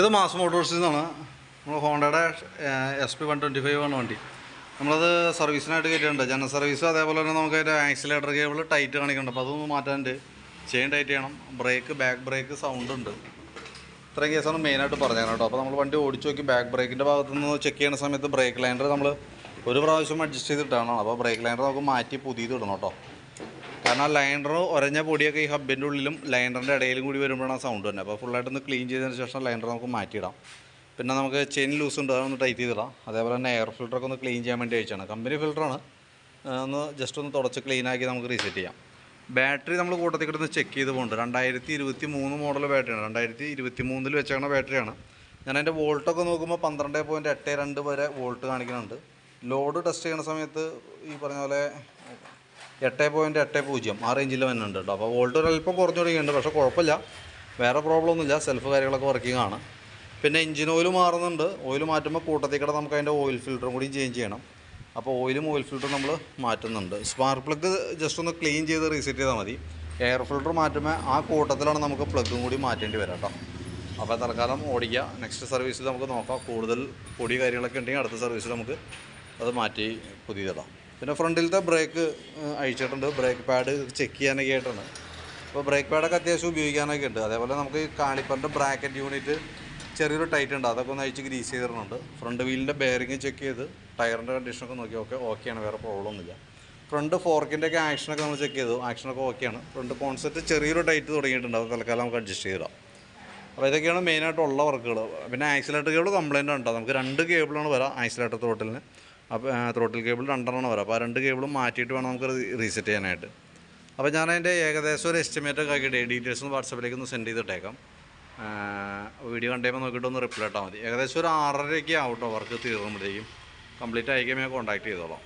ഇത് മാസ് മോട്ടോഴ്സിൽ നിന്നാണ് നമ്മൾ ഹോണ്ടയുടെ S P one twenty five ആണ് വണ്ടി. നമ്മളത് സർവീസിനായിട്ട് കയറ്റിയിട്ടുണ്ട് ജനറൽ സർവീസ് അതേപോലെ തന്നെ നമുക്ക് അതിന്റെ ആക്സിലേറ്റർ കേബിൾ ടൈറ്റ് കാണിക്കുന്നുണ്ട്. അപ്പോൾ അതൊന്ന് മാറ്റാനുണ്ട്. ചെയിൻ ടൈറ്റ് ചെയ്യണം. ബ്രേക്ക് ബാക്ക് ബ്രേക്ക് സൗണ്ട് ഉണ്ട്. ഇത്രയും കേസാണ് മെയിനായിട്ട് പറഞ്ഞത് കേട്ടോ. അപ്പോൾ നമ്മൾ വണ്ടി ഓടിച്ചു നോക്കി ബാക്ക് ബ്രേക്കിന്റെ ഭാഗത്ത് നിന്ന് ചെക്ക് ചെയ്യുന്ന സമയത്ത് ബ്രേക്ക് ലൈൻഡർ നമ്മൾ ഒരു പ്രാവശ്യം അഡ്ജസ്റ്റ് ചെയ്തിട്ടാണ്. അപ്പോൾ ബ്രേക്ക് ലൈൻഡർ നമുക്ക് മാറ്റി പുതിയത് ഇടണം കേട്ടോ. കാരണം ആ ലൈനർ ഒരഞ്ഞ പൊടിയൊക്കെ ഈ ഹബിന്റെ ഉള്ളിലും ലൈനറിന്റെ ഇടയിലും കൂടി വരുമ്പോഴാണ് സൗണ്ട് തന്നെ അപ്പോൾ ഫുള്ളായിട്ടൊന്ന് ക്ലീൻ ചെയ്തതിന് ശേഷം ലൈനർ നമുക്ക് മാറ്റിയിടാം. പിന്നെ നമുക്ക് ചെയിൻ ലൂസ് ഉണ്ട് അതൊന്ന് ടൈറ്റ് ചെയ്തിടാം. അതേപോലെ തന്നെ എയർ ഫിൽറ്ററൊക്കെ ഒന്ന് ക്ലീൻ ചെയ്യാൻ വേണ്ടി അയച്ചാണ് കമ്പനി ഫിൽറ്ററാണ് ഒന്ന് ജസ്റ്റ് ഒന്ന് തുടച്ച് ക്ലീനാക്കി നമുക്ക് റീസെറ്റ് ചെയ്യാം. ബാറ്ററി നമ്മൾ കൂട്ടത്തിൽ കിടന്ന് ചെക്ക് ചെയ്ത് പോകുന്നുണ്ട് രണ്ടായിരത്തി ഇരുപത്തി മൂന്ന് മോഡൽ ബാറ്ററിയാണ് രണ്ടായിരത്തി ഇരുപത്തി മൂന്നിൽ വെച്ചേക്കണ ബാറ്ററിയാണ് ഞാൻ അതിന്റെ വോൾട്ടൊക്കെ നോക്കുമ്പോൾ പന്ത്രണ്ട് പോയിന്റ് എട്ട് രണ്ട് വരെ വോൾട്ട് കാണിക്കുന്നുണ്ട്. ലോഡ് ടെസ്റ്റ് ചെയ്യുന്ന സമയത്ത് ഈ പറഞ്ഞ പോലെ എട്ട് പോയിന്റ് എട്ട് പൂജ്യം. ആ റേഞ്ചിൽ വരുന്നുണ്ട് കേട്ടോ അപ്പോൾ വോൾട്ട് ഒരു അല്പം കുറഞ്ഞു തുടങ്ങിയിട്ടുണ്ട്. പക്ഷേ കുഴപ്പമില്ല. വേറെ പ്രോബ്ലം ഒന്നുമില്ല. സെൽഫ് കാര്യങ്ങളൊക്കെ വർക്കിംഗ് ആണ്. പിന്നെ എഞ്ചിൻ ഓയിൽ മാറുന്നുണ്ട്. ഓയിൽ മാറ്റുമ്പോൾ കൂട്ടത്തിൽ കൂടെ നമുക്ക് അതിന്റെ ഓയിൽ ഫിൽറ്ററും കൂടി ചേഞ്ച് ചെയ്യണം. അപ്പോൾ ഓയിലും ഓയിൽ ഫിൽറ്ററും നമ്മൾ മാറ്റുന്നുണ്ട്. സ്പാർക്ക് പ്ലഗ് ജസ്റ്റ് ഒന്ന് ക്ലീൻ ചെയ്ത് റീസെറ്റ് ചെയ്താൽ മതി. എയർ ഫിൽറ്റർ മാറ്റുമ്പോൾ ആ കൂട്ടത്തിലാണ് നമുക്ക് പ്ലഗും കൂടി മാറ്റേണ്ടി വരാം കേട്ടോ അപ്പോൾ തൽക്കാലം ഓടിക്കുക. നെക്സ്റ്റ് സർവീസിൽ നമുക്ക് നോക്കാം. കൂടുതൽ പൊടി കാര്യങ്ങളൊക്കെ ഉണ്ടെങ്കിൽ അടുത്ത സർവീസിൽ നമുക്ക് അത് മാറ്റി പുതിയതിടാം പിന്നെ ഫ്രണ്ടിലത്തെ ബ്രേക്ക് അഴിച്ചിട്ടുണ്ട്. ബ്രേക്ക് പാഡ് ചെക്ക് ചെയ്യാനൊക്കെ ആയിട്ടാണ്. അപ്പോൾ ബ്രേക്ക് പാഡൊക്കെ അത്യാവശ്യം ഉപയോഗിക്കാനൊക്കെ ഉണ്ട്. അതേപോലെ നമുക്ക് ഈ കാണിപ്പറിന്റെ ബ്രാക്കറ്റ് യൂണിറ്റ് ചെറിയൊരു ടൈറ്റ് ഉണ്ട്. അതൊക്കെ ഒന്ന് അഴിച്ച് ഗ്രീസ് ചെയ്തിട്ടുണ്ട് ഫ്രണ്ട് വീലിന്റെ ബെയറിങ് ചെക്ക് ചെയ്ത് ടയറിന്റെ കണ്ടീഷനൊക്കെ നോക്കി. ഓക്കെ ഓക്കെയാണ്. വേറെ പ്രോബ്ലം ഒന്നുമില്ല. ഫ്രണ്ട് ഫോർക്കിന്റെ ഒക്കെ ആക്ഷനൊക്കെ നമ്മൾ ചെക്ക് ചെയ്തു. ആക്ഷനൊക്കെ ഓക്കെയാണ്. ഫ്രണ്ട് കോൺസെപ്റ്റ് ചെറിയൊരു ടൈറ്റ് തുടങ്ങിയിട്ടുണ്ട് അത് തൽക്കാലം നമുക്ക് അഡ്ജസ്റ്റ് ചെയ്തിടാം അപ്പോൾ ഇതൊക്കെയാണ് മെയിനായിട്ടുള്ള വർക്കുകൾ പിന്നെ ആക്സിലേറ്റർ കേബിൾ കംപ്ലയിന്റ് ഉണ്ടോ നമുക്ക് രണ്ട് കേബിളാണ് വരാം. ആക്സിലേറ്റർ ത്രോട്ടിലിന് അപ്പോൾ ത്രോട്ടിൽ കേബിൾ രണ്ടെണ്ണം വരാം. അപ്പോൾ ആ രണ്ട് കേബിളും മാറ്റിയിട്ട് വേണം നമുക്ക് റീസെറ്റ് ചെയ്യാനായിട്ട്. അപ്പോൾ ഞാൻ അതിന്റെ ഏകദേശം ഒരു എസ്റ്റിമേറ്റ് ഒക്കെ ആക്കിയിട്ട് ഡീറ്റെയിൽസ് ഒന്ന് വാട്സപ്പിലേക്ക് ഒന്ന് സെൻഡ് ചെയ്തിട്ടേക്കാം. വീഡിയോ കണ്ടുമ്പോൾ നോക്കിയിട്ട് ഒന്ന് റിപ്ലൈ ഇട്ടാൽ മതി. ഏകദേശം ഒരു ആറരയ്ക്ക് ആവട്ടോ വർക്ക് തീർന്നുമ്പോഴത്തേക്കും കംപ്ലീറ്റ് ആയിക്കുമ്പോൾ ഞാൻ കോൺടാക്ട് ചെയ്തോളാം.